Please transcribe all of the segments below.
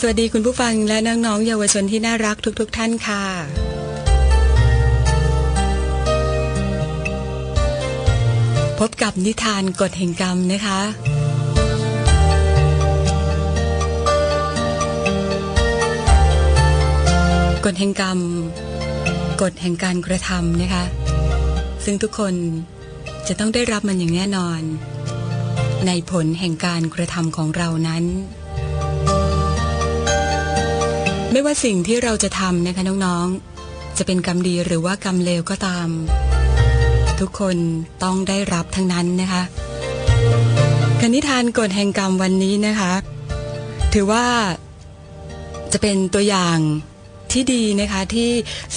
สวัสดีคุณผู้ฟังและน้องๆเยาวชนที่น่ารักทุกๆทท่านค่ะ พบกับนิทานกฎแห่งกรรมนะคะ กฎแห่งกรรม กฎแห่งการกระทำนะคะ ซึ่งทุกคนจะต้องได้รับมันอย่างแน่นอน ในผลแห่งการกระทำของเรานั้น ไม่ว่าสิ่งที่เราจะทำนะคะน้องๆ จะเป็นกรรมดีหรือว่ากรรมเลวก็ตาม ทุกคนต้องได้รับทั้งนั้นนะคะคณิทานกฎแห่งกรรมวันนี้นะคะ ถือว่าจะเป็นตัวอย่างที่ดีนะคะที่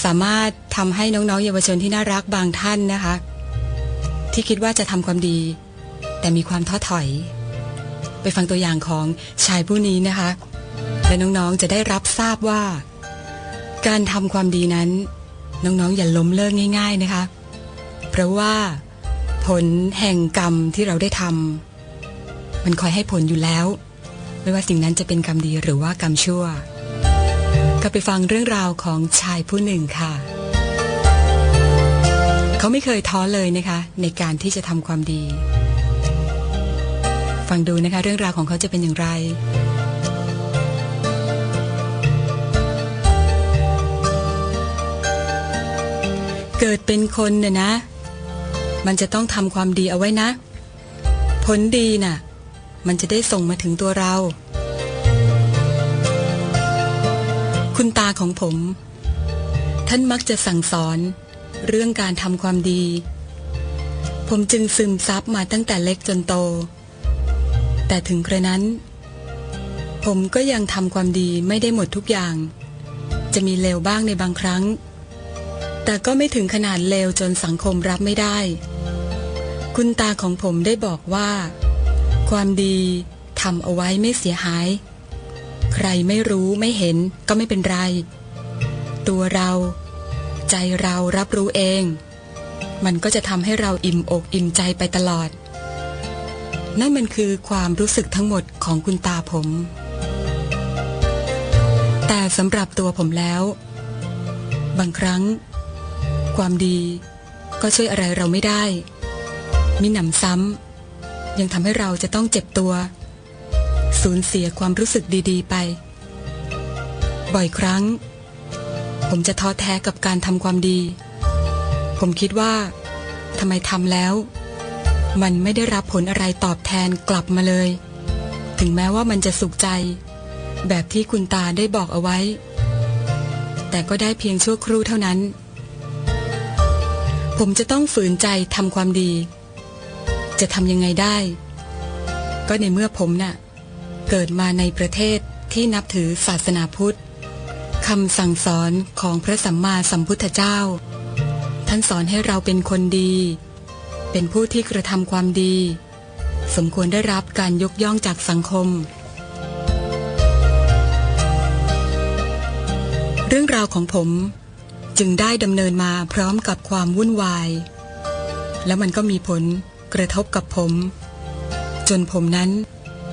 สามารถทำให้น้องๆ เยาวชนที่น่ารักบางท่านนะคะ ที่คิดว่าจะทำความดี แต่มีความท้อถอย ไปฟังตัวอย่างของชายผู้นี้นะคะ และน้องๆจะได้รับทราบว่า การทำความดีนั้น น้องๆอย่าล้มเลิกง่าย ๆนะคะ เพราะว่า ผลแห่งกรรมที่เราได้ทำมันคอยให้ผลอยู่แล้ว ไม่ว่าสิ่งนั้นจะเป็นกรรมดีหรือว่ากรรมชั่ว ก็ไปฟังเรื่องราวของชายผู้หนึ่งค่ะเขาไม่เคยท้อเลยนะคะ ในการที่จะทำความดี ฟังดูนะคะ เรื่องราวของเขาจะเป็นอย่างไร เกิดเป็นคนน่ะนะ มันจะต้องทำความดีเอาไว้นะ ผลดีน่ะ มันจะได้ส่งมาถึงตัวเรา คุณตาของผม ท่านมักจะสั่งสอนเรื่องการทำความดี ผมจึงซึมซับมาตั้งแต่เล็กจนโต แต่ถึงกระนั้น ผมก็ยังทำความดีไม่ได้หมดทุกอย่าง จะมีเลวบ้างในบางครั้ง แต่ก็ไม่ถึงขนาดเลวจนสังคมรับไม่ได้ คุณตาของผมได้บอกว่า ความดีทำเอาไว้ไม่เสียหาย ใครไม่รู้ไม่เห็นก็ไม่เป็นไร ตัวเรา ใจเรารับรู้เอง มันก็จะทำให้เราอิ่มอกอิ่มใจไปตลอด นั่นมันคือความรู้สึกทั้งหมดของคุณตาผม แต่สำหรับตัวผมแล้ว บางครั้ง ความดีก็ช่วยอะไรเราไม่ได้ มิหนำซ้ำยังทำให้เราจะต้องเจ็บตัว สูญเสียความรู้สึกดี ๆ ไป บ่อยครั้ง ผมจะท้อแท้กับการทำความดี ผมคิดว่าทำไมทำแล้ว มันไม่ได้รับผลอะไรตอบแทนกลับมาเลย ถึงแม้ว่ามันจะสุขใจ แบบที่คุณตาได้บอกเอาไว้ แต่ก็ได้เพียงชั่วครู่เท่านั้น ผมจะต้องฝืนใจทำความดี จะทำยังไงได้ ก็ในเมื่อผมน่ะ เกิดมาในประเทศที่นับถือศาสนาพุทธคำสั่งสอนของพระสัมมาสัมพุทธเจ้า ท่านสอนให้เราเป็นคนดี เป็นผู้ที่กระทำความดี สมควรได้รับการยกย่องจากสังคม เรื่องราวของผม จึงได้ดำเนินมาพร้อมกับความวุ่นวาย แล้วมันก็มีผลกระทบกับผม จนผมนั้น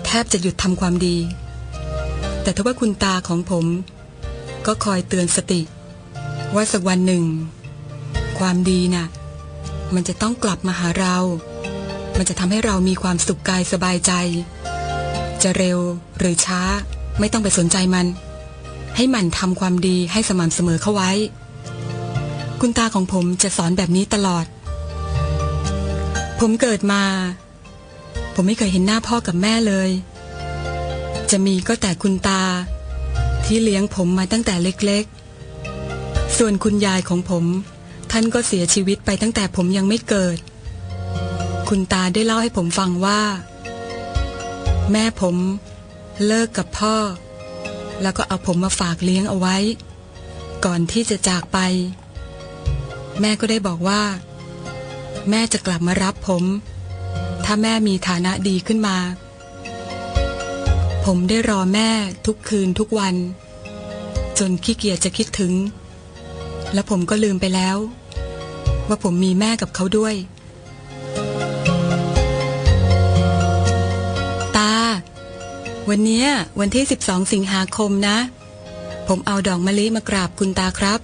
แทบจะหยุดทำความดี แต่ทว่าคุณตาของผม ก็คอยเตือนสติ ว่าสักวันหนึ่ง ความดีน่ะ มันจะต้องกลับมาหาเรา มันจะทำให้เรามีความสุขกายสบายใจ จะเร็วหรือช้าไม่ต้องไปสนใจมัน ให้มันทำความดีให้สม่ำเสมอเข้าไว้ คุณตาของผมจะสอนแบบนี้ตลอด ผมเกิดมา ผมไม่เคยเห็นหน้าพ่อกับแม่เลย จะมีก็แต่คุณตา ที่เลี้ยงผมมาตั้งแต่เล็กๆ ส่วนคุณยายของผม ท่านก็เสียชีวิตไปตั้งแต่ผมยังไม่เกิด คุณตาได้เล่าให้ผมฟังว่า แม่ผม เลิกกับพ่อ แล้วก็เอาผมมาฝากเลี้ยงเอาไว้ ก่อนที่จะจากไป แม่ก็ได้บอกว่า แม่จะกลับมารับผม ถ้าแม่มีฐานะดีขึ้นมา ผมได้รอแม่ทุกคืนทุกวัน จนขี้เกียจจะคิดถึง แล้วผมก็ลืมไปแล้ว ว่าผมมีแม่กับเขาด้วย ตา วันเนี้ยวันที่ 12 สิงหาคมนะ ผมเอาดอกมะลิมากราบคุณตาครับ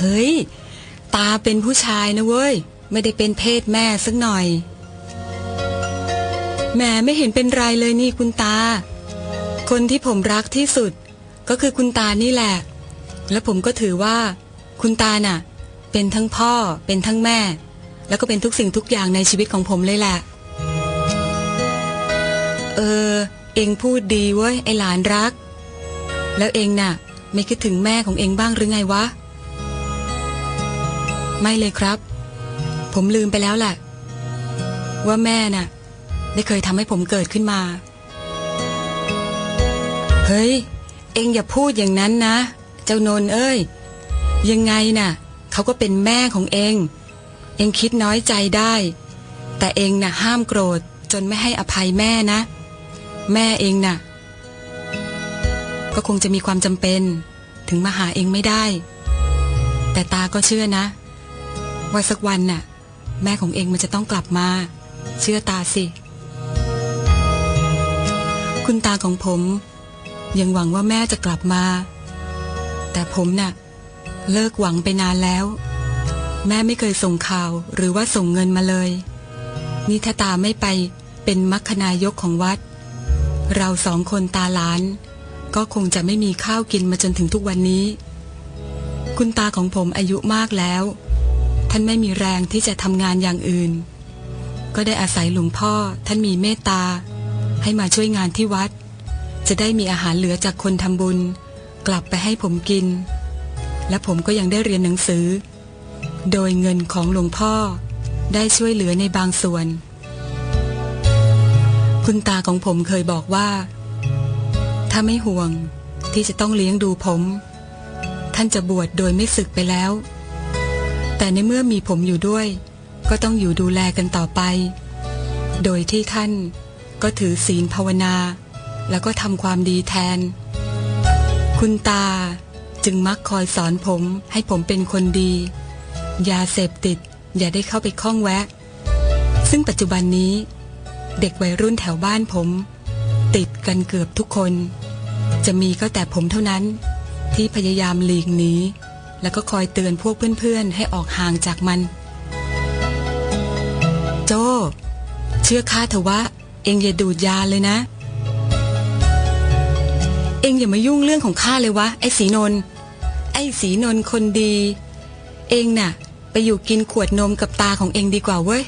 เฮ้ย ตาเป็นผู้ชายนะเว้ย ไม่ได้เป็นเพศแม่สักหน่อย แหม่ไม่เห็นเป็นไรเลยนี่คุณตา คนที่ผมรักที่สุด ก็คือคุณตานี่แหละ และผมก็ถือว่า คุณตาน่ะ เป็นทั้งพ่อ เป็นทั้งแม่ แล้วก็เป็นทุกสิ่งทุกอย่างในชีวิตของผมเลยแหละ เออ เองพูดดีเว้ยไอหลานรัก แล้วเองน่ะ ไม่คิดถึงแม่ของเองบ้างหรือไงวะ ไม่เลยครับ ผมลืมไปแล้วแหละว่าแม่น่ะ ได้เคยทำให้ผมเกิดขึ้นมา เฮ้ย เองอย่าพูดอย่างนั้นนะ เจ้านนเอ้ย ยังไงน่ะ เขาก็เป็นแม่ของเอง เองคิดน้อยใจได้ แต่เองน่ะ ห้ามโกรธจนไม่ให้อภัยแม่นะ แม่เองน่ะ ก็คงจะมีความจำเป็น ถึงมาหาเองไม่ได้ แต่ตาก็เชื่อนะ ว่าสักวันน่ะ แม่ของเองมันจะต้องกลับมา เชื่อตาสิ คุณตาของผม ยังหวังว่าแม่จะกลับมา แต่ผมน่ะ เลิกหวังไปนานแล้ว แม่ไม่เคยส่งข่าวหรือว่าส่งเงินมาเลย นี่ถ้าตาไม่ไปเป็นมัคคนายกของวัด เราสองคนตาหลาน ก็คงจะไม่มีข้าวกินมาจนถึงทุกวันนี้ คุณตาของผมอายุมากแล้ว ท่านไม่มีแรงที่จะทำงานอย่างอื่น ก็ได้อาศัยหลวงพ่อท่านมีเมตตา ให้มาช่วยงานที่วัด จะได้มีอาหารเหลือจากคนทำบุญ กลับไปให้ผมกิน และผมก็ยังได้เรียนหนังสือ โดยเงินของหลวงพ่อได้ช่วยเหลือในบางส่วน คุณตาของผมเคยบอกว่า ถ้าไม่ห่วงที่จะต้องเลี้ยงดูผม ท่านจะบวชโดยไม่ศึกไปแล้ว แต่ในเมื่อมีผมอยู่ด้วย ก็ต้องอยู่ดูแลกันต่อไป โดยที่ท่านก็ถือศีลภาวนา แล้วก็ทำความดีแทน คุณตาจึงมักคอยสอนผมให้ผมเป็นคนดียาเสพติดอย่าได้เข้าไปคล้องแวะ ซึ่งปัจจุบันนี้ เด็กวัยรุ่นแถวบ้านผม ติดกันเกือบทุกคน จะมีก็แต่ผมเท่านั้น ที่พยายามหลีกหนี แล้วก็คอยเตือนพวกเพื่อนๆ ให้ออกห่างจากมัน โจ เชื่อข้าเถอะว่า เองอย่าดูดยาเลยนะ เองอย่ามายุ่งเรื่องของข้าเลยวะ ไอ้สีนนท์ไอ้สีนนท์คนดี เองน่ะ ไปอยู่กินขวดนมกับตาของเองดีกว่าเว้ย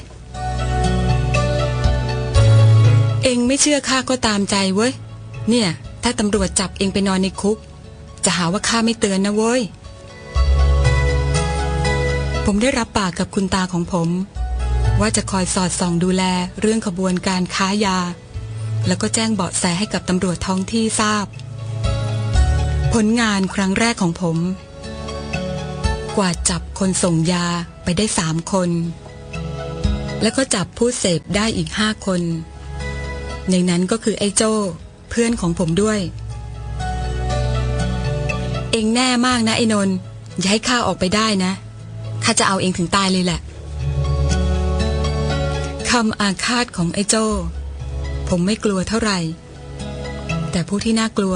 เองไม่เชื่อข้าก็ตามใจเว้ย เนี่ย ถ้าตำรวจจับเองไปนอนในคุก จะหาว่าข้าไม่เตือนนะเว้ย ผมได้รับปากกับคุณตาของผม ว่าจะคอยสอดส่องดูแลเรื่องขบวนการค้ายา แล้วก็แจ้งเบาะแสให้กับตำรวจท้องที่ทราบ ผลงานครั้งแรกของผม กว่าจับคนส่งยาไปได้สามคน แล้วก็จับผู้เสพได้อีกห้าคน ในนั้นก็คือไอ้โจ้เพื่อนของผมด้วย เองแน่มากนะไอ้นนท์อย่าให้ข้าออกไปได้นะ ข้าจะเอาเองถึงตายเลยแหละคำอาฆาตของไอ้โจ้ ผมไม่กลัวเท่าไหร่ แต่ผู้ที่น่ากลัว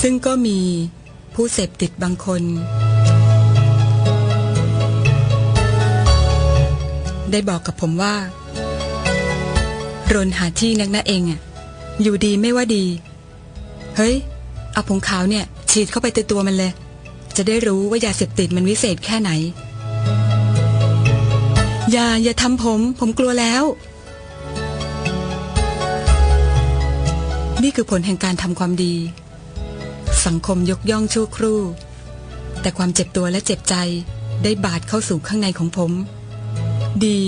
ซึ่งก็มีผู้เสพติดบางคน ได้บอกกับผมว่า รนหาที่นักนะเองอะอยู่ดีไม่ว่าดี เฮ้ย เอาผงขาวเนี่ย ฉีดเข้าไปในตัวมันเลย จะได้รู้ว่ายาเสพติดมันวิเศษแค่ไหน อย่าอย่าทำผม ผมกลัวแล้ว นี่คือผลแห่งการทำความดี สังคมยกย่องชั่วครู่ แต่ความเจ็บตัวและเจ็บใจได้บาดเข้าสู่ข้างในของผม ดี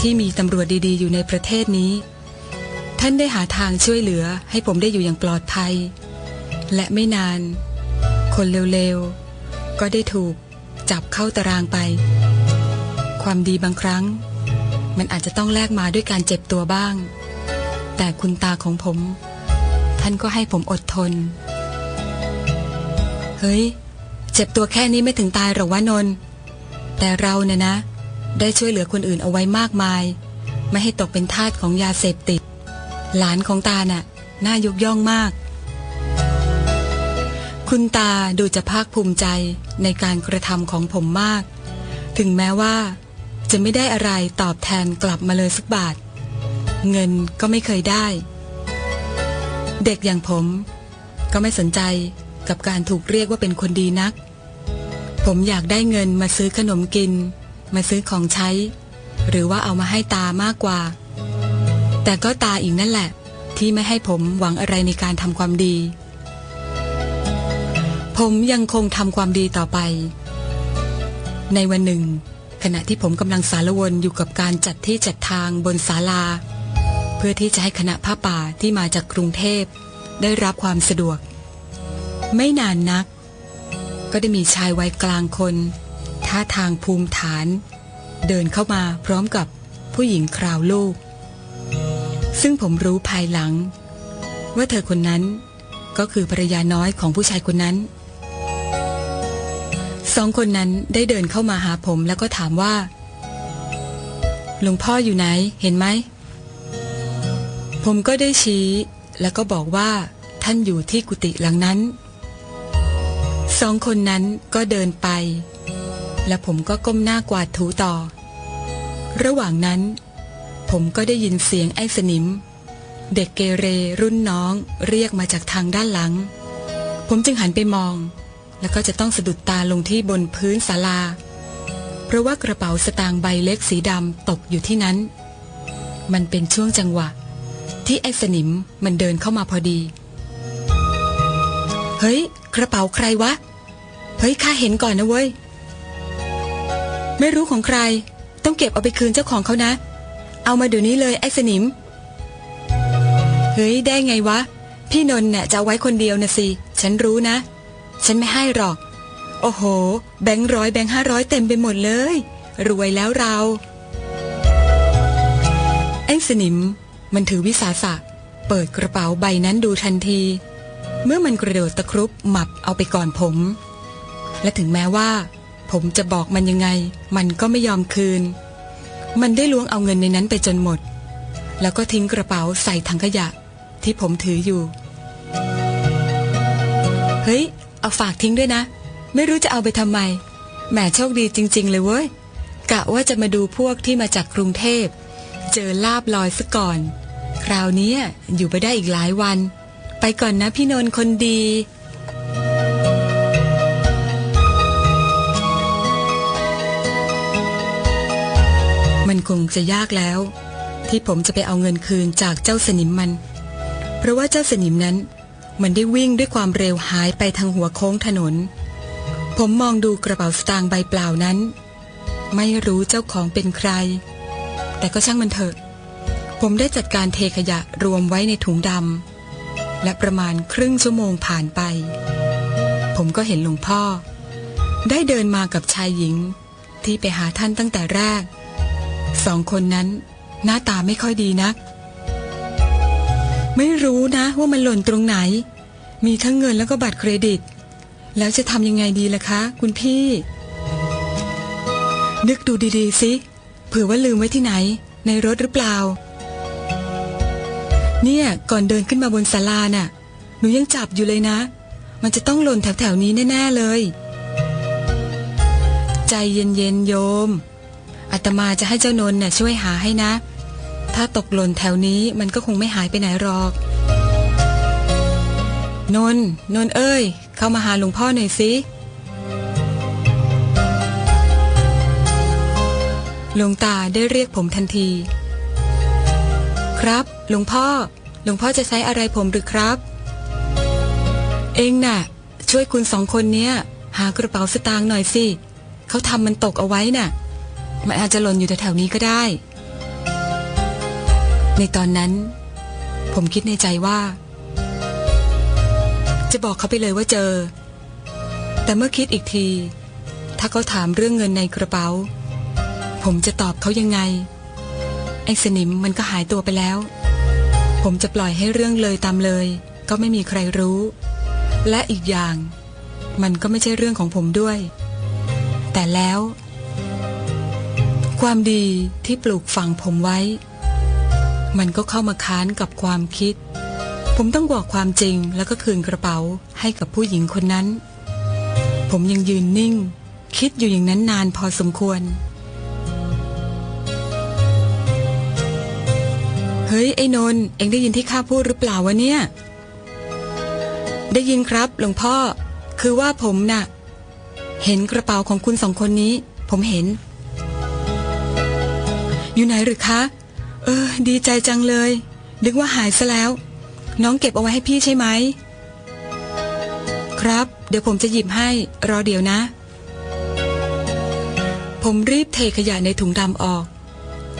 ที่มีตำรวจดีๆ อยู่ในประเทศนี้ ท่านได้หาทางช่วยเหลือให้ผมได้อยู่อย่างปลอดภัย และไม่นาน คนเร็วๆ ก็ได้ถูกจับเข้าตารางไป ความดีบางครั้ง มันอาจจะต้องแลกมาด้วยการเจ็บตัวบ้าง แต่คุณตาของผม ท่านก็ให้ผมอดทน เฮ้ย เจ็บตัวแค่นี้ไม่ถึงตายหรอกวะนนท์แต่เราเนี่ยนะ ได้ช่วยเหลือคนอื่นเอาไว้มากมาย ไม่ให้ตกเป็นทาสของยาเสพติด หลานของตาน่ะ น่ายกย่องมากคุณตาดูจะภาคภูมิใจในการกระทำของผมมาก ถึงแม้ว่า จะไม่ได้อะไรตอบแทนกลับมาเลยสักบาท เงินก็ไม่เคยได้ เด็กอย่างผม ก็ไม่สนใจกับการถูกเรียกว่าเป็นคนดีนัก ผมอยากได้เงินมาซื้อขนมกิน มาซื้อของใช้ หรือว่าเอามาให้ตามากกว่า แต่ก็ตาอีกนั่นแหละ ที่ไม่ให้ผมหวังอะไรในการทำความดี ผมยังคงทำความดีต่อไป ในวันหนึ่ง ขณะที่ผมกำลังสารวนอยู่กับการจัดที่จัดทางบนศาลา เพื่อที่จะให้คณะผ้าป่าที่มาจากกรุงเทพ ได้รับความสะดวก ไม่นานนัก ก็ได้มีชายวัยกลางคนท่าทางภูมิฐาน เดินเข้ามาพร้อมกับผู้หญิงคราวลูก ซึ่งผมรู้ภายหลัง ว่าเธอคนนั้นก็คือภรรยาน้อยของผู้ชายคนนั้น สองคนนั้นได้เดินเข้ามาหาผมแล้วก็ถามว่า หลวงพ่ออยู่ไหนเห็นไหม ผมก็ได้ชี้ แล้วก็บอกว่า ท่านอยู่ที่กุฏิหลังนั้น สองคนนั้นก็เดินไป และผมก็ก้มหน้ากวาดถูต่อ ระหว่างนั้น ผมก็ได้ยินเสียงไอ้สนิม เด็กเกเรรุ่นน้องเรียกมาจากทางด้านหลัง ผมจึงหันไปมอง แล้วก็จะต้องสะดุดตาลงที่บนพื้นศาลา เพราะว่ากระเป๋าสตางค์ใบเล็กสีดำตกอยู่ที่นั้น มันเป็นช่วงจังหวะ ที่ไอ้สนิมมันเดินเข้ามาพอดี เฮ้ย กระเป๋าใครวะ เฮ้ยข้าเห็นก่อนนะเว้ย ไม่รู้ของใคร ต้องเก็บเอาไปคืนเจ้าของเขานะ เอามาเดี๋ยวนี้เลยไอ้สนิม เฮ้ยได้ไงวะ พี่นนท์เนี่ยจะไว้คนเดียวนะสิ ฉันรู้นะ ฉันไม่ให้หรอก โอ้โห แบงค์ร้อยแบงค์ห้าร้อยเต็มไปหมดเลย รวยแล้วเรา ไอ้สนิม มันถือวิสาสะ เปิดกระเป๋าใบนั้นดูทันที เมื่อมันกระโดดตะครุบหมับเอาไปก่อนผม และถึงแม้ว่า ผมจะบอกมันยังไง มันก็ไม่ยอมคืน มันได้ล้วงเอาเงินในนั้นไปจนหมด แล้วก็ทิ้งกระเป๋าใส่ถังขยะ ที่ผมถืออยู่ เฮ้ย เอาฝากทิ้งด้วยนะ ไม่รู้จะเอาไปทำไมแหมโชคดีจริง ๆ เลยเว้ยกะว่าจะมาดูพวกที่มาจากกรุงเทพ เจอลาบลอยซะก่อน คราวนี้อยู่ไปได้อีกหลายวัน ไปก่อนนะพี่นนท์คนดี มันคงจะยากแล้ว ที่ผมจะไปเอาเงินคืนจากเจ้าสนิมมัน เพราะว่าเจ้าสนิมนั้น มันได้วิ่งด้วยความเร็วหายไปทางหัวโค้งถนน ผมมองดูกระเป๋าสตางค์ใบเปล่านั้น ไม่รู้เจ้าของเป็นใคร แต่ก็ช่างมันเถอะ ผมได้จัดการเทขยะรวมไว้ในถุงดำและประมาณครึ่งชั่วโมงผ่านไป ผมก็เห็นหลวงพ่อ ได้เดินมากับชายหญิงที่ไปหาท่านตั้งแต่แรก สองคนนั้นหน้าตาไม่ค่อยดีนัก ไม่รู้นะ ว่ามันหล่นตรงไหน มีทั้งเงินแล้วก็บัตรเครดิต แล้วจะทำยังไงดีล่ะคะ คุณพี่ นึกดูดีๆสิเผื่อว่าลืมไว้ที่ไหน ในรถหรือเปล่า เนี่ย ก่อนเดินขึ้นมาบนศาลาน่ะ หนูยังจับอยู่เลยนะ มันจะต้องหล่นแถวๆนี้แน่ ๆเลย ใจเย็นๆโยมอาตมาจะให้เจ้านนท์น่ะช่วยหาให้นะ ถ้าตกหล่นแถวนี้มันก็คงไม่หายไปไหนหรอก นน นนเอ้ย เข้ามาหาหลวงพ่อหน่อยสิหลวงตาได้เรียกผมทันที ครับ หลวงพ่อ หลวงพ่อจะใช้อะไรผมหรือครับ เองน่ะ ช่วยคุณสองคนเนี้ย หากระเป๋าสตางค์หน่อยสิเขาทำมันตกเอาไว้น่ะ มันอาจจะหล่นอยู่แถวๆนี้ก็ได้ ในตอนนั้น ผมคิดในใจว่า จะบอกเขาไปเลยว่าเจอ แต่เมื่อคิดอีกที ถ้าเขาถามเรื่องเงินในกระเป๋า ผมจะตอบเขายังไง ไอ้สนิมมันก็หายตัวไปแล้ว ผมจะปล่อยให้เรื่องเลยตามเลย ก็ไม่มีใครรู้ และอีกอย่าง มันก็ไม่ใช่เรื่องของผมด้วย แต่แล้ว ความดีที่ปลูกฝังผมไว้ มันก็เข้ามาค้านกับความคิด ผมต้องบอกความจริงแล้วก็คืนกระเป๋าให้กับผู้หญิงคนนั้น ผมยังยืนนิ่ง คิดอยู่อย่างนั้นนานพอสมควร เฮ้ย ไอ้นนท์เอ็งได้ยินที่ข้าพูดหรือเปล่าวะเนี่ย ได้ยินครับหลวงพ่อ คือว่าผมน่ะ เห็นกระเป๋าของคุณสองคนนี้ ผมเห็น อยู่ไหนหรือคะ เออ ดีใจจังเลยนึกว่าหายซะแล้ว น้องเก็บเอาไว้ให้พี่ใช่ไหม ครับ เดี๋ยวผมจะหยิบให้ รอเดี๋ยวนะ ผมรีบเทขยะในถุงดำออก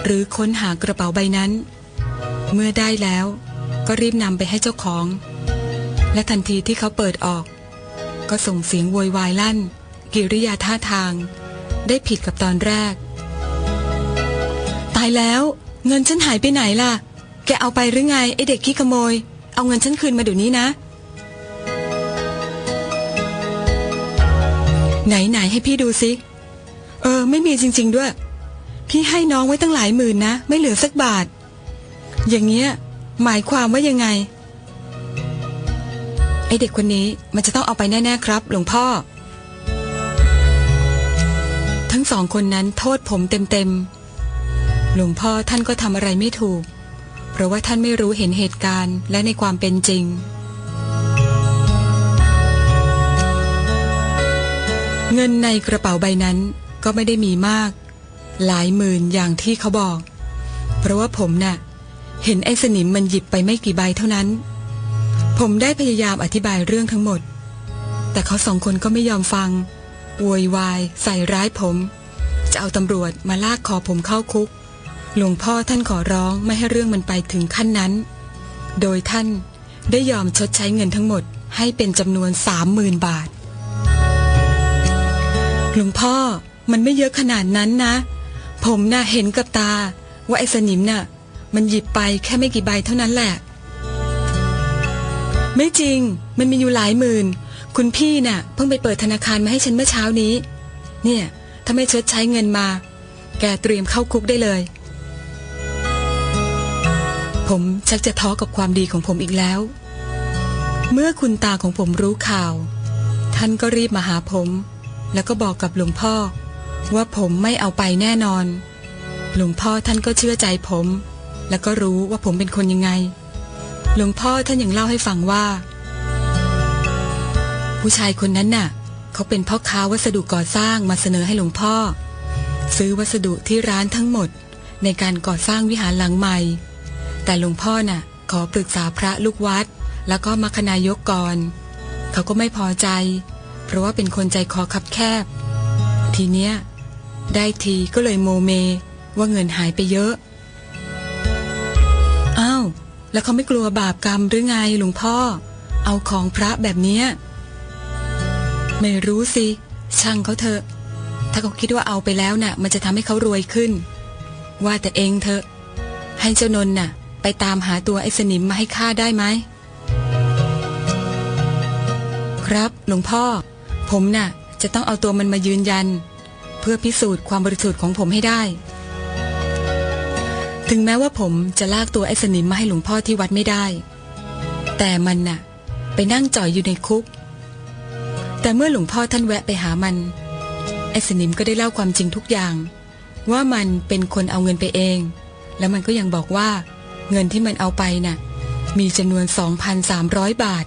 หรือค้นหากระเป๋าใบนั้น เมื่อได้แล้ว ก็รีบนำไปให้เจ้าของ และทันทีที่เขาเปิดออก ก็ส่งเสียงโวยวายลั่น กิริยาท่าทาง ได้ผิดกับตอนแรก ตายแล้ว เงินฉันหายไปไหนล่ะ แกเอาไปหรือไงไอเด็กขี้ขโมย เอาเงินฉันคืนมาเดี๋ยวนี้นะ ไหนไหนให้พี่ดูสิเออ ไม่มีจริง ๆด้วย พี่ให้น้องไว้ตั้งหลายหมื่นนะ ไม่เหลือสักบาท อย่างเงี้ย หมายความว่ายังไง ไอเด็กคนนี้มันจะต้องเอาไปแน่ ๆ ครับ หลวงพ่อ ทั้งสองคนนั้นโทษผมเต็ม ๆ หลวงพ่อท่านก็ทำอะไรไม่ถูก เพราะว่าท่านไม่รู้เห็นเหตุการณ์และในความเป็นจริง เงินในกระเป๋าใบนั้นก็ไม่ได้มีมาก หลายหมื่นอย่างที่เขาบอก เพราะว่าผมน่ะ เห็นไอ้สนิมมันหยิบไปไม่กี่ใบเท่านั้น ผมได้พยายามอธิบายเรื่องทั้งหมด แต่เขาสองคนก็ไม่ยอมฟังโวยวายใส่ร้ายผม จะเอาตำรวจมาลากคอผมเข้าคุก หลวงพ่อท่านขอร้องไม่ให้เรื่องมันไปถึงขั้นนั้น โดยท่านได้ยอมชดใช้เงินทั้งหมดให้เป็นจำนวนสามหมื่นบาท หลวงพ่อมันไม่เยอะขนาดนั้นนะ ผมน่ะเห็นกับตา ว่าไอ้สนิมน่ะ มันหยิบไปแค่ไม่กี่ใบเท่านั้นแหละ ไม่จริง มันมีอยู่หลายหมื่น คุณพี่น่ะ เพิ่งไปเปิดธนาคารมาให้ฉันเมื่อเช้านี้ เนี่ย ถ้าไม่ชดใช้เงินมา แกเตรียมเข้าคุกได้เลย ผมชักจะท้อกับความดีของผมอีกแล้ว เมื่อคุณตาของผมรู้ข่าว ท่านก็รีบมาหาผม แล้วก็บอกกับหลวงพ่อ ว่าผมไม่เอาไปแน่นอน หลวงพ่อท่านก็เชื่อใจผม แล้วก็รู้ว่าผมเป็นคนยังไง หลวงพ่อท่านยังเล่าให้ฟังว่า ผู้ชายคนนั้นน่ะ เขาเป็นพ่อค้าวัสดุก่อสร้างมาเสนอให้หลวงพ่อ ซื้อวัสดุที่ร้านทั้งหมดในการก่อสร้างวิหารหลังใหม่ แต่หลวงพ่อน่ะ ขอปรึกษาพระลูกวัด แล้วก็มัคณายกก่อน เขาก็ไม่พอใจ เพราะว่าเป็นคนใจคอคับแคบ ทีเนี้ย ได้ทีก็เลยโมเม ว่าเงินหายไปเยอะ อ้าว แล้วเขาไม่กลัวบาปกรรมหรือไงหลวงพ่อ เอาของพระแบบเนี้ย ไม่รู้สิ ช่างเขาเถอะ ถ้าเขาคิดว่าเอาไปแล้วน่ะ มันจะทำให้เขารวยขึ้น ว่าแต่เองเถอะให้เจ้านนน่ะ ไปตามหาตัวไอ้สนิมมาให้ข้าได้ไหม ครับหลวงพ่อ ผมน่ะ จะต้องเอาตัวมันมายืนยัน เพื่อพิสูจน์ความบริสุทธิ์ของผมให้ได้ ถึงแม้ว่าผมจะลากตัวไอ้สนิมมาให้หลวงพ่อที่วัดไม่ได้ แต่มันน่ะ ไปนั่งจ่อยอยู่ในคุก แต่เมื่อหลวงพ่อท่านแวะไปหามัน ไอ้สนิมก็ได้เล่าความจริงทุกอย่าง ว่ามันเป็นคนเอาเงินไปเอง แล้วมันก็ยังบอกว่า เงินที่มันเอาไปน่ะ มีจำนวน 2,300 บาท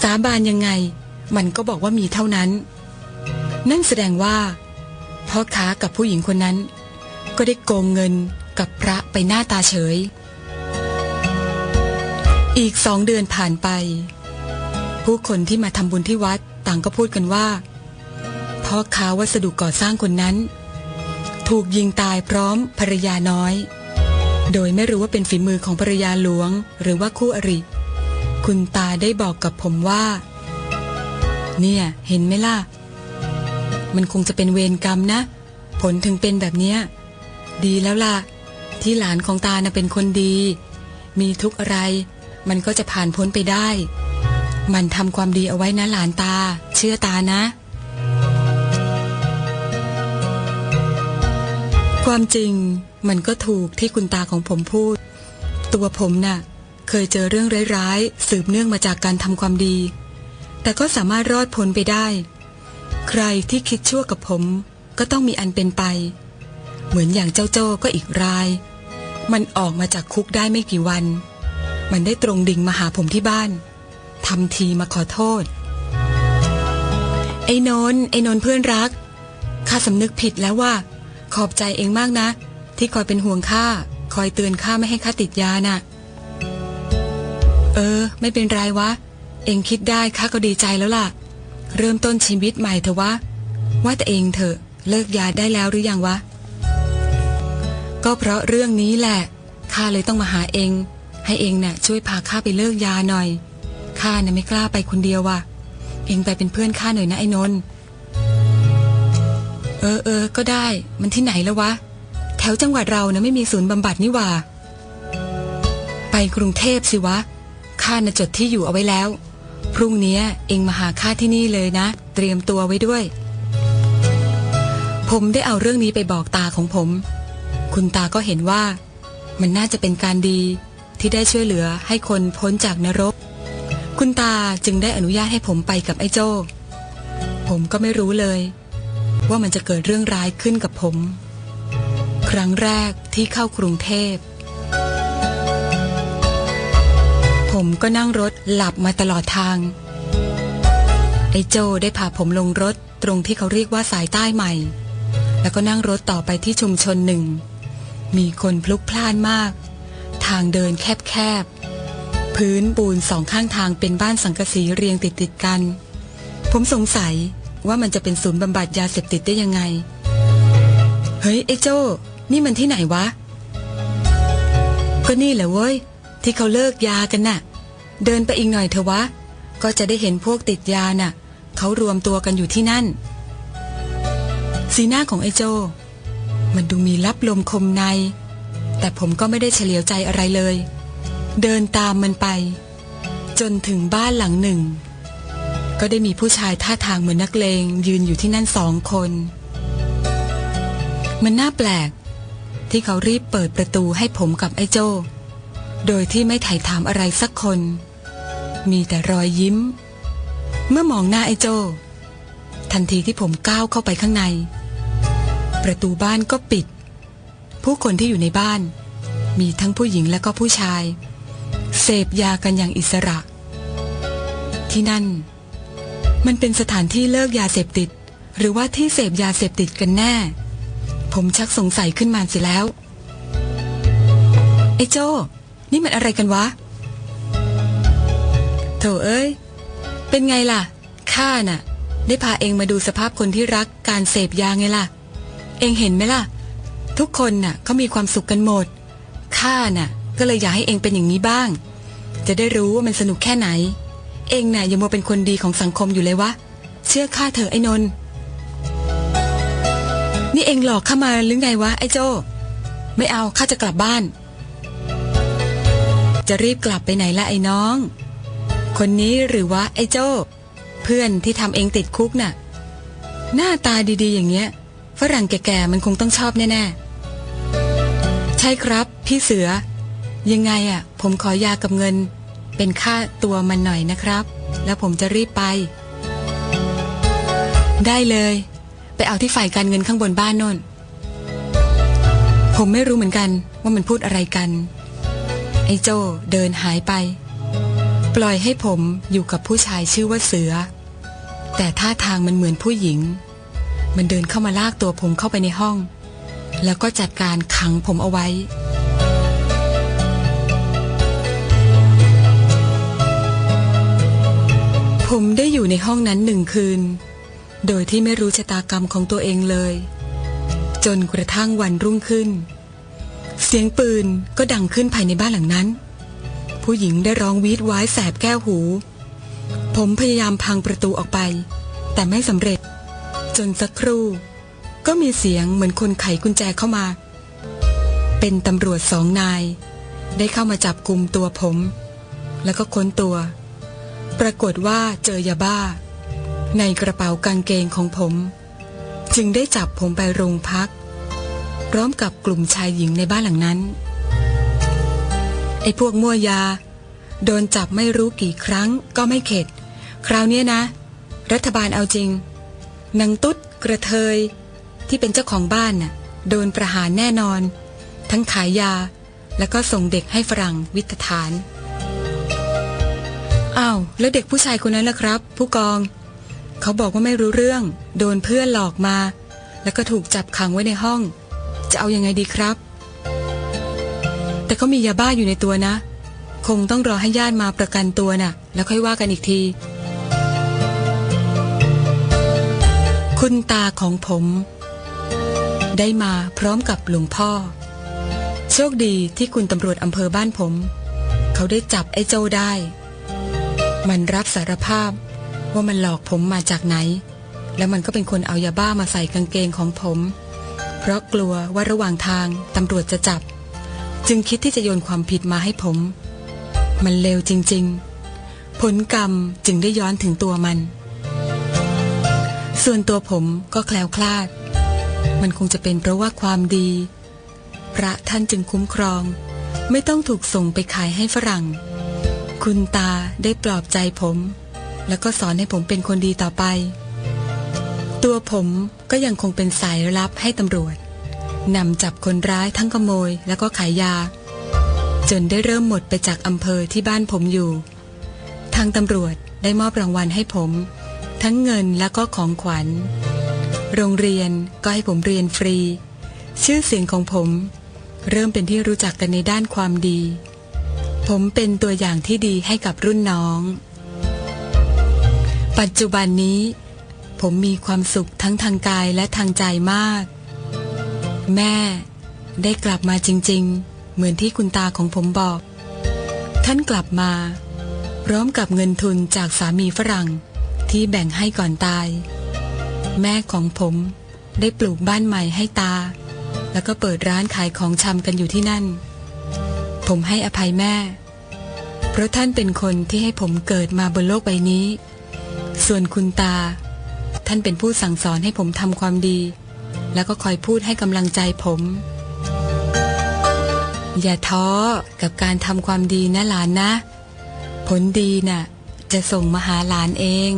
สาบานยังไง มันก็บอกว่ามีเท่านั้น นั่นแสดงว่าพ่อค้ากับผู้หญิงคนนั้น ก็ได้โกงเงินกับพระไปหน้าตาเฉย อีกสองเดือนผ่านไป ผู้คนที่มาทำบุญที่วัดต่างก็พูดกันว่าพ่อค้าวัสดุก่อสร้างคนนั้น ถูกยิงตายพร้อมภรรยาน้อย โดยไม่รู้ว่าเป็นฝีมือของภรรยาหลวง หรือว่าคู่อริ คุณตาได้บอกกับผมว่า เนี่ย เห็นไหมล่ะ มันคงจะเป็นเวรกรรมนะ ผลถึงเป็นแบบเนี้ยดีแล้วล่ะ ที่หลานของตาน่ะเป็นคนดี มีทุกอะไร มันก็จะผ่านพ้นไปได้ มันทำความดีเอาไว้นะหลานตา เชื่อตานะ ความจริง มันก็ถูกที่คุณตาของผมพูด ตัวผมน่ะ เคยเจอเรื่องร้ายๆ สืบเนื่องมาจากการทำความดี แต่ก็สามารถรอดพ้นไปได้ ใครที่คิดชั่วกับผม ก็ต้องมีอันเป็นไป เหมือนอย่างเจ้าโจ้ก็อีกราย มันออกมาจากคุกได้ไม่กี่วัน มันได้ตรงดิ่งมาหาผมที่บ้านทำทีมาขอโทษ ไอ้นนไอ้นนเพื่อนรักข้าสำนึกผิดแล้วว่า ขอบใจเองมากนะ ที่คอยเป็นห่วงข้าคอยเตือนข้าไม่ให้ข้าติดยาน่ะ เออ ไม่เป็นไรวะ เองคิดได้ข้าก็ดีใจแล้วล่ะ เริ่มต้นชีวิตใหม่เถอะวะ ว่าแต่เองเถอะเลิกยาได้แล้วหรือยังวะ ก็เพราะเรื่องนี้แหละข้าเลยต้องมาหาเอง ให้เองน่ะช่วยพาข้าไปเลิกยาหน่อยข้าน่ะไม่กล้าไปคนเดียวว่ะ เองไปเป็นเพื่อนข้าหน่อยนะไอ้นนท์เออเออก็ได้มันที่ไหนแล้ววะ ถวจังหวัดเรานะไม่มีศูนย์บำบัดนี่ว่า ไปกรุงเทพสิวะ ข้าน่ะจดที่อยู่เอาไว้แล้ว พรุ่งนี้เองมาหาข้าที่นี่เลยนะ เตรียมตัวไว้ด้วย ผมได้เอาเรื่องนี้ไปบอกตาของผม คุณตาก็เห็นว่า มันน่าจะเป็นการดีที่ได้ช่วยเหลือให้คนพ้นจากนรก คุณตาจึงได้อนุญาตให้ผมไปกับไอ้โจ้ ผมก็ไม่รู้เลย ว่ามันจะเกิดเรื่องร้ายขึ้นกับผม ครั้งแรกที่เข้ากรุงเทพ ผมก็นั่งรถหลับมาตลอดทาง ไอ้โจได้พาผมลงรถตรงที่เขาเรียกว่าสายใต้ใหม่ แล้วก็นั่งรถต่อไปที่ชุมชนหนึ่ง มีคนพลุกพล่านมาก ทางเดินแคบๆ พื้นปูนสองข้างทางเป็นบ้านสังกะสีเรียงติดติดๆกัน ผมสงสัยว่ามันจะเป็นศูนย์บำบัดยาเสพติดได้ยังไง เฮ้ยไอ้โจ นี่มันที่ไหนวะ ก็นี่แหละเว้ย ที่เขาเลิกยากันน่ะ เดินไปอีกหน่อยเถอะวะ ก็จะได้เห็นพวกติดยาน่ะ เขารวมตัวกันอยู่ที่นั่น สีหน้าของไอ้โจ มันดูมีลับลมคมใน แต่ผมก็ไม่ได้เฉลียวใจอะไรเลย เดินตามมันไป จนถึงบ้านหลังหนึ่ง ก็ได้มีผู้ชายท่าทางเหมือนนักเลงยืนอยู่ที่นั่นสองคนมันน่าแปลก ที่เขารีบเปิดประตูให้ผมกับไอ้โจ้ โดยที่ไม่ไถ่ถามอะไรสักคน มีแต่รอยยิ้ม เมื่อมองหน้าไอ้โจ้ ทันทีที่ผมก้าวเข้าไปข้างใน ประตูบ้านก็ปิด ผู้คนที่อยู่ในบ้าน มีทั้งผู้หญิงและก็ผู้ชาย เสพยากันอย่างอิสระ ที่นั่น มันเป็นสถานที่เลิกยาเสพติด หรือว่าที่เสพยาเสพติดกันแน่ ผมชักสงสัยขึ้นมาสียแล้ว ไอ้โจ้นี่มันอะไรกันวะโถเอ้ย เป็นไงล่ะ ข้าน่ะ ได้พาเองมาดูสภาพคนที่รักการเสพยาไงล่ะ เองเห็นไหมล่ะ ทุกคนน่ะเขามีความสุขกันหมด ข้าน่ะ ก็เลยอยากให้เองเป็นอย่างนี้บ้าง จะได้รู้ว่ามันสนุกแค่ไหน เองน่ะยังมัวเป็นคนดีของสังคมอยู่เลยวะ เชื่อข้าเถอะไอ้นนท์ นี่เองหลอกข้ามาหรือไงวะไอ้โจ้ไม่เอาข้าจะกลับบ้าน จะรีบกลับไปไหนละไอ้น้อง คนนี้หรือว่าไอ้โจ้เพื่อนที่ทำเองติดคุกน่ะ หน้าตาดีๆ อย่างเงี้ยฝรั่งแก่ๆมันคงต้องชอบแน่ๆ ใช่ครับพี่เสือ ยังไงอะ ผมขอยากับเงิน เป็นค่าตัวมันหน่อยนะครับ แล้วผมจะรีบไป ได้เลย ไปเอาที่ฝ่ายการเงินข้างบนบ้านนนผมไม่รู้เหมือนกันว่ามันพูดอะไรกัน ไอ้โจเดินหายไป ปล่อยให้ผมอยู่กับผู้ชายชื่อว่าเสือ แต่ท่าทางมันเหมือนผู้หญิง มันเดินเข้ามาลากตัวผมเข้าไปในห้อง แล้วก็จัดการขังผมเอาไว้ผมได้อยู่ในห้องนั้นหนึ่งคืน โดยที่ไม่รู้ชะตากรรมของตัวเองเลย จนกระทั่งวันรุ่งขึ้น เสียงปืนก็ดังขึ้นภายในบ้านหลังนั้น ผู้หญิงได้ร้องวีดว้ายแสบแก้วหู ผมพยายามพังประตูออกไป แต่ไม่สำเร็จ จนสักครู่ ก็มีเสียงเหมือนคนไขกุญแจเข้ามา เป็นตำรวจสองนาย ได้เข้ามาจับกลุ่มตัวผม แล้วก็ค้นตัว ปรากฏว่าเจอยาบ้า ในกระเป๋ากางเกงของผม จึงได้จับผมไปโรงพัก พร้อมกับกลุ่มชายหญิงในบ้านหลังนั้น ไอ้พวกมั่วยา โดนจับไม่รู้กี่ครั้งก็ไม่เข็ด คราวนี้นะ รัฐบาลเอาจริงนางตุ๊ดกระเทย ที่เป็นเจ้าของบ้านน่ะโดนประหารแน่นอน ทั้งขายยาแล้วก็ส่งเด็กให้ฝรั่งวิทฐาน อ้าว แล้วเด็กผู้ชายคนนั้นล่ะครับ ผู้กอง เขาบอกว่าไม่รู้เรื่อง โดนเพื่อนหลอกมา แล้วก็ถูกจับขังไว้ในห้อง จะเอายังไงดีครับ แต่เขามียาบ้าอยู่ในตัวนะ คงต้องรอให้ญาติมาประกันตัวน่ะ แล้วค่อยว่ากันอีกที คุณตาของผม ได้มาพร้อมกับหลวงพ่อ โชคดีที่คุณตำรวจอำเภอบ้านผม เขาได้จับไอ้โจได้ มันรับสารภาพ ว่ามันหลอกผมมาจากไหน แล้วมันก็เป็นคนเอายาบ้ามาใส่กางเกงของผม เพราะกลัวว่าระหว่างทางตำรวจจะจับ จึงคิดที่จะโยนความผิดมาให้ผม มันเลวจริง ๆ ผลกรรมจึงได้ย้อนถึงตัวมัน ส่วนตัวผมก็แคล้วคลาด มันคงจะเป็นเพราะว่าความดี พระท่านจึงคุ้มครอง ไม่ต้องถูกส่งไปขายให้ฝรั่ง คุณตาได้ปลอบใจผม แล้วก็สอนให้ผมเป็นคนดีต่อไป ตัวผมก็ยังคงเป็นสายลับให้ตำรวจนำจับคนร้ายทั้งขโมยแล้วก็ขายยา จนได้เริ่มหมดไปจากอำเภอที่บ้านผมอยู่ ทางตำรวจได้มอบรางวัลให้ผม ทั้งเงินแล้วก็ของขวัญ โรงเรียนก็ให้ผมเรียนฟรี ชื่อเสียงของผม เริ่มเป็นที่รู้จักกันในด้านความดี ผมเป็นตัวอย่างที่ดีให้กับรุ่นน้อง ปัจจุบันนี้ ผมมีความสุขทั้งทางกายและทางใจมาก แม่ได้กลับมาจริง ๆ เหมือนที่คุณตาของผมบอก ท่านกลับมา พร้อมกับเงินทุนจากสามีฝรั่งที่แบ่งให้ก่อนตาย แม่ของผมได้ปลูกบ้านใหม่ให้ตา แล้วก็เปิดร้านขายของชำกันอยู่ที่นั่น ผมให้อภัยแม่ เพราะท่านเป็นคนที่ให้ผมเกิดมาบนโลกใบนี้ ส่วนคุณตา ท่านเป็นผู้สั่งสอนให้ผมทำความดี แล้วก็คอยพูดให้กำลังใจผม อย่าท้อกับการทำความดีนะหลานนะ ผลดีน่ะ จะส่งมาหาหลานเอง